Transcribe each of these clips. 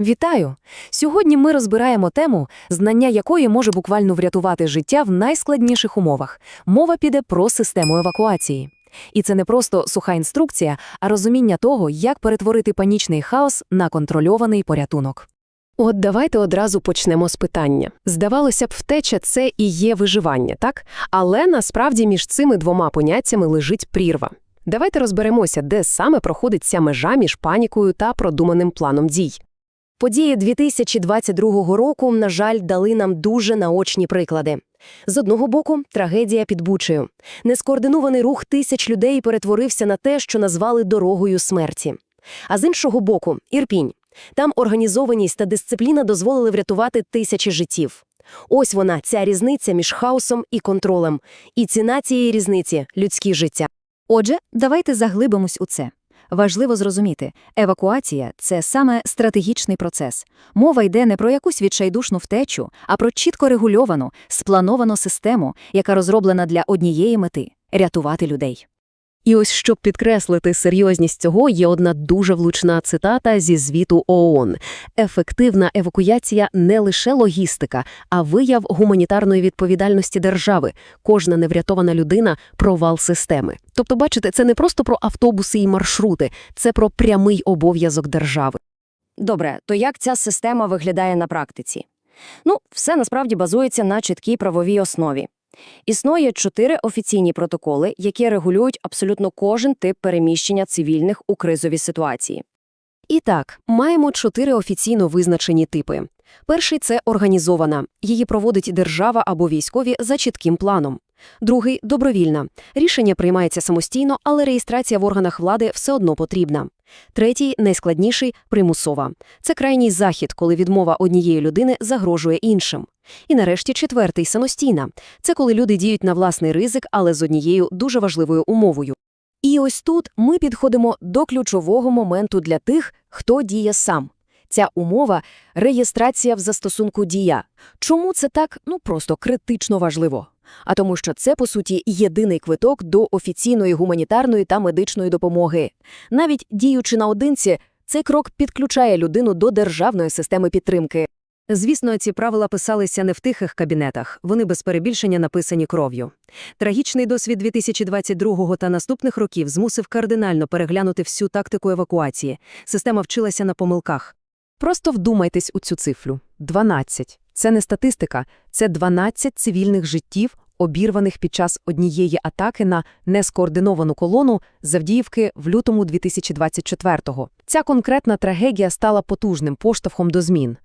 Вітаю! Сьогодні ми розбираємо тему, знання якої може буквально врятувати життя в найскладніших умовах. Мова піде про систему евакуації. І це не просто суха інструкція, а розуміння того, як перетворити панічний хаос на контрольований порятунок. От давайте одразу почнемо з питання. Здавалося б, втеча це і є виживання, так? Але насправді між цими двома поняттями лежить прірва. Давайте розберемося, де саме проходить ця межа між панікою та продуманим планом дій. Події 2022 року, на жаль, дали нам дуже наочні приклади. З одного боку, трагедія під Бучею. Нескоординований рух тисяч людей перетворився на те, що назвали дорогою смерті. А з іншого боку, Ірпінь. Там організованість та дисципліна дозволили врятувати тисячі життів. Ось вона, ця різниця між хаосом і контролем. І ціна цієї різниці – людські життя. Отже, давайте заглибимось у це. Важливо зрозуміти, евакуація – це саме стратегічний процес. Мова йде не про якусь відчайдушну втечу, а про чітко регульовану, сплановану систему, яка розроблена для однієї мети – рятувати людей. І ось щоб підкреслити серйозність цього, є одна дуже влучна цитата зі звіту ООН. «Ефективна евакуація – не лише логістика, а вияв гуманітарної відповідальності держави. Кожна неврятована людина – провал системи». Тобто, бачите, це не просто про автобуси і маршрути, це про прямий обов'язок держави. Добре, то як ця система виглядає на практиці? Ну, все насправді базується на чіткій правовій основі. Існує чотири офіційні протоколи, які регулюють абсолютно кожен тип переміщення цивільних у кризовій ситуації. І так, маємо чотири офіційно визначені типи. Перший – це організована. Її проводить держава або військові за чітким планом. Другий – добровільна. Рішення приймається самостійно, але реєстрація в органах влади все одно потрібна. Третій – найскладніший – примусова. Це крайній захід, коли відмова однієї людини загрожує іншим. І нарешті четвертий – самостійна. Це коли люди діють на власний ризик, але з однією дуже важливою умовою. І ось тут ми підходимо до ключового моменту для тих, хто діє сам. Ця умова – реєстрація в застосунку «Дія». Чому це так? Ну, просто критично важливо. А тому що це, по суті, єдиний квиток до офіційної гуманітарної та медичної допомоги. Навіть діючи наодинці, цей крок підключає людину до державної системи підтримки. Звісно, ці правила писалися не в тихих кабінетах, вони без перебільшення написані кров'ю. Трагічний досвід 2022 та наступних років змусив кардинально переглянути всю тактику евакуації. Система вчилася на помилках. Просто вдумайтесь у цю цифру. 12. Це не статистика, це 12 цивільних життів, обірваних під час однієї атаки на нескоординовану колону Завдіївки в лютому 2024-го. Ця конкретна трагедія стала потужним поштовхом до змін.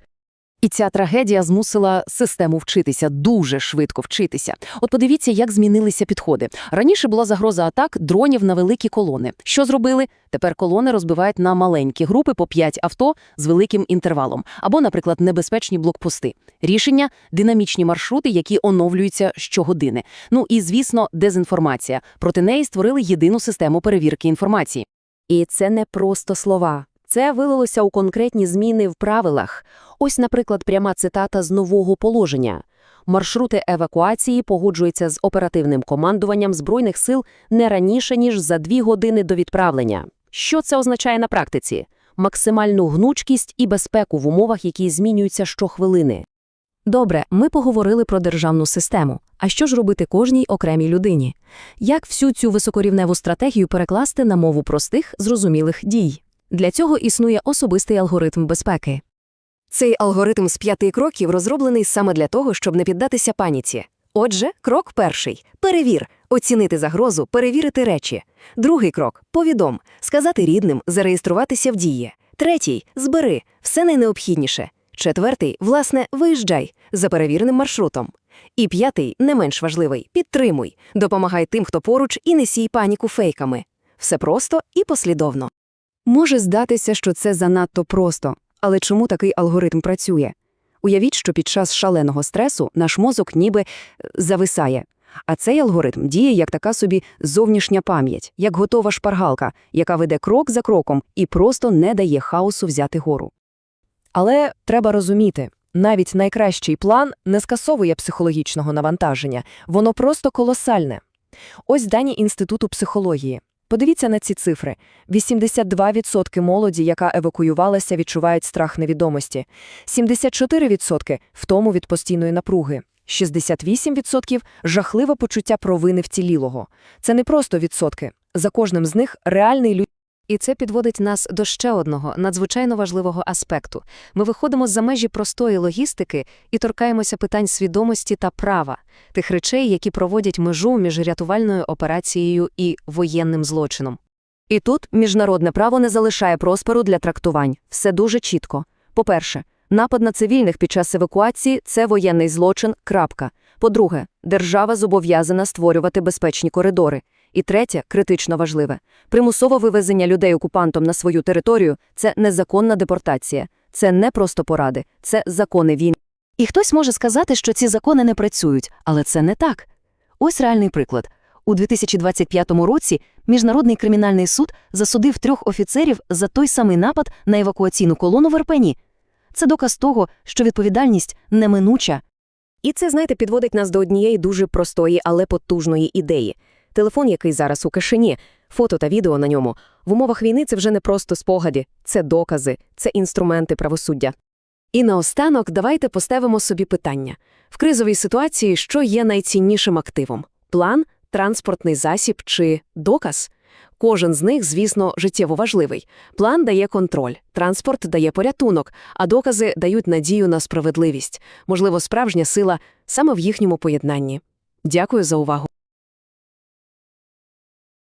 І ця трагедія змусила систему вчитися, дуже швидко вчитися. От подивіться, як змінилися підходи. Раніше була загроза атак дронів на великі колони. Що зробили? Тепер колони розбивають на маленькі групи по 5 авто з великим інтервалом. Або, наприклад, небезпечні блокпости. Рішення – динамічні маршрути, які оновлюються щогодини. Ну і, звісно, дезінформація. Проти неї створили єдину систему перевірки інформації. І це не просто слова. Це вилилося у конкретні зміни в правилах. Ось, наприклад, пряма цитата з нового положення. Маршрути евакуації погоджуються з оперативним командуванням Збройних сил не раніше, ніж за дві години до відправлення. Що це означає на практиці? Максимальну гнучкість і безпеку в умовах, які змінюються щохвилини. Добре, ми поговорили про державну систему. А що ж робити кожній окремій людині? Як всю цю високорівневу стратегію перекласти на мову простих, зрозумілих дій? Для цього існує особистий алгоритм безпеки. Цей алгоритм з п'яти кроків розроблений саме для того, щоб не піддатися паніці. Отже, крок перший – перевір, оцінити загрозу, перевірити речі. Другий крок – повідом, сказати рідним, зареєструватися в дії. Третій – збери, все найнеобхідніше. Четвертий – власне, виїжджай за перевіреним маршрутом. І п'ятий, не менш важливий – підтримуй, допомагай тим, хто поруч, і не сій паніку фейками. Все просто і послідовно. Може здатися, що це занадто просто, але чому такий алгоритм працює? Уявіть, що під час шаленого стресу наш мозок ніби е, зависає. А цей алгоритм діє як така собі зовнішня пам'ять, як готова шпаргалка, яка веде крок за кроком і просто не дає хаосу взяти гору. Але треба розуміти, навіть найкращий план не скасовує психологічного навантаження, воно просто колосальне. Ось дані Інституту психології. Подивіться на ці цифри. 82% молоді, яка евакуювалася, відчувають страх невідомості. 74% – втому від постійної напруги. 68% – жахливе почуття провини вцілілого. Це не просто відсотки. За кожним з них реальний людський І це підводить нас до ще одного надзвичайно важливого аспекту. Ми виходимо за межі простої логістики і торкаємося питань свідомості та права, тих речей, які проводять межу між рятувальною операцією і воєнним злочином. І тут міжнародне право не залишає просперу для трактувань. Все дуже чітко. По-перше, напад на цивільних під час евакуації – це воєнний злочин, крапка. По-друге, держава зобов'язана створювати безпечні коридори. І третє, критично важливе, примусове вивезення людей окупантом на свою територію – це незаконна депортація. Це не просто поради, це закони війни. І хтось може сказати, що ці закони не працюють, але це не так. Ось реальний приклад. У 2025 році Міжнародний кримінальний суд засудив трьох офіцерів за той самий напад на евакуаційну колону в Ірпені. Це доказ того, що відповідальність неминуча. І це, знаєте, підводить нас до однієї дуже простої, але потужної ідеї. Телефон, який зараз у кишені, фото та відео на ньому. В умовах війни це вже не просто спогади, це докази, це інструменти правосуддя. І наостанок давайте поставимо собі питання. В кризовій ситуації що є найціннішим активом? План, транспортний засіб чи доказ? Кожен з них, звісно, життєво важливий. План дає контроль, транспорт дає порятунок, а докази дають надію на справедливість. Можливо, справжня сила саме в їхньому поєднанні. Дякую за увагу.